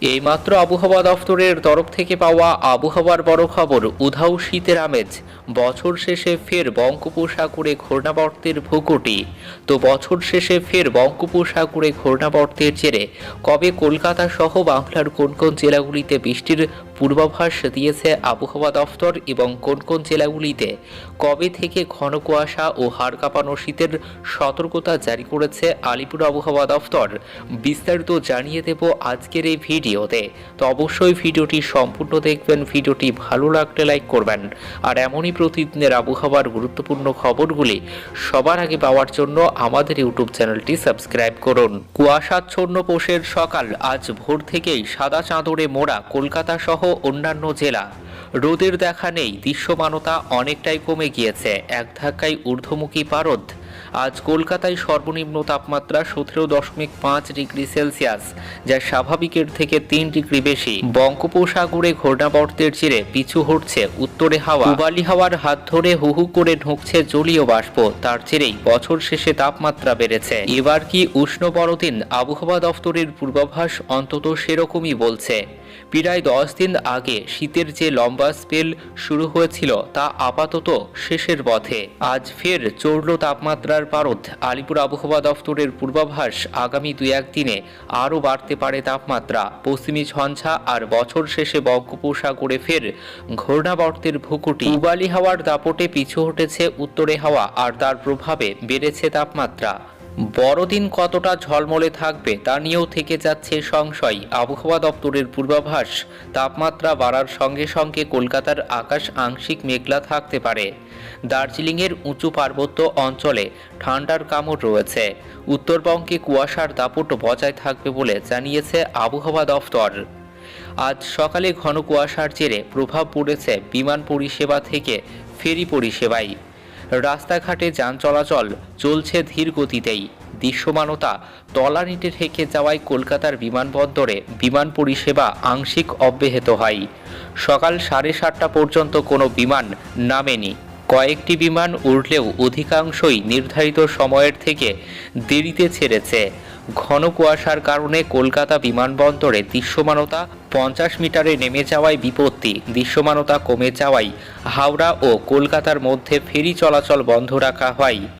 এইমাত্র আবহাওয়া দফতরের তরফ থেকে পাওয়া আবহাওয়ার বড় খবর, উধাও শীতের আমেজ। বছর শেষে ফের বঙ্গোপসাগরে ঘূর্ণাবর্তের ভূকুটি। তো বছর শেষে ফের বঙ্গোপসাগরে ঘূর্ণাবর্তের জেরে কবে কলকাতা সহ বাংলার কোন কোন জেলাগুলিতে বৃষ্টির পূর্বাভাস দিয়েছে আবহাওয়া দফতর এবং কোন কোন জেলাগুলিতে? কবে থেকে ঘন কুয়াশা ও হাড় কাঁপানো শীতের সতর্কতা জারি করেছে আলিপুর আবহাওয়া দফতর? বিস্তারিত জানিয়ে দেব আজকের এই ভিডিওতে। তো অবশ্যই ভিডিওটি সম্পূর্ণ দেখবেন, ভিডিওটি ভালো লাগলে লাইক করবেন। আর এমনই প্রতিদিনের আবহাওয়ার গুরুত্বপূর্ণ খবরগুলি সবার আগে পাওয়ার জন্য আমাদের ইউটিউব চ্যানেলটি সাবস্ক্রাইব করুন। কুয়াশাচ্ছন্ন পোষের সকাল, আজ ভোর থেকেই সাদা চাদরে মোড়া কলকাতা সহ অন্যান্য জেলা। রোদের দেখা নেই, দৃশ্যমানতা অনেকটাই কমে গিয়েছে। এক ধাক্কায় ঊর্ধ্বমুখী পারদ আজ কলকাতায় সর্বনিম্ন তাপমাত্রা সতেরো দশমিক পাঁচ ডিগ্রি সেলসিয়াস, যা স্বাভাবিকের থেকে তিন ডিগ্রি বেশি। বঙ্গোপসাগরে ঘূর্ণাবর্তের জেরে পিছু হটছে উত্তরে হাওয়া। পূবালি হাওয়ার হাত ধরে হু হু করে ঢুকছে জলীয় বাষ্প, তার জেরেই বছর শেষে তাপমাত্রা বেড়েছে। এবার কি উষ্ণ বড়দিন আবহাওয়া দফতরের পূর্বাভাস অন্তত সেরকমই বলছে। প্রায় দশ দিন আগে শীতের যে লম্বা স্পেল শুরু হয়েছিল তা আপাতত শেষের পথে। আজ ফের চড়ল তাপমাত্রার পারদ। আলিপুর আবহাওয়া দফতরের পূর্বাভাস আগামী দুই একদিনে আরও বাড়তে পারে তাপমাত্রা। পশ্চিমী ঝঞ্ঝা আর বছর শেষে বঙ্গোপসাগরে ফের ঘূর্ণাবর্তের ভুকুটি। পূবালি হাওয়ার দাপটে পিছু হটেছে উত্তরে হাওয়া আর তার প্রভাবে বেড়েছে তাপমাত্রা। বড়দিন কতটা ঝলমলে থাকবে তা নিয়েও থেকে যাচ্ছে সংশয়। আবহাওয়া দপ্তরের পূর্বাভাস, তাপমাত্রা বাড়ার সঙ্গে সঙ্গে কলকাতার আকাশ আংশিক মেঘলা থাকতে পারে। দার্জিলিংয়ের উঁচু পার্বত্য অঞ্চলে ঠান্ডার কামড় রয়েছে। উত্তরবঙ্গে কুয়াশার দাপট বজায় থাকবে বলে জানিয়েছে আবহাওয়া দফতর আজ সকালে ঘন কুয়াশার জেরে প্রভাব পড়েছে বিমান পরিষেবা থেকে ফেরি পরিষেবায়। রাস্তাঘাটে যান চলাচল চলছে ধীর গতিতেই। দৃশ্যমানতা, তলানিতে ঠেকে যাওয়ায় কলকাতার বিমানবন্দরে বিমান পরিষেবা আংশিক অব্যাহত হয়। সকাল সাড়ে সাতটা পর্যন্ত কোনো বিমান নামেনি। কয়েকটি বিমান উঠলেও অধিকাংশই নির্ধারিত সময়ের থেকে দেরিতে ছেড়েছে। ঘন কুয়াশার কারণে কলকাতা বিমানবন্দরে দৃশ্যমানতা পঞ্চাশ মিটারে নেমে যাওয়ায় বিপত্তি। দৃশ্যমানতা কমে যাওয়ায় হাওড়া ও কলকাতার মধ্যে ফেরি চলাচল বন্ধ রাখা হয়।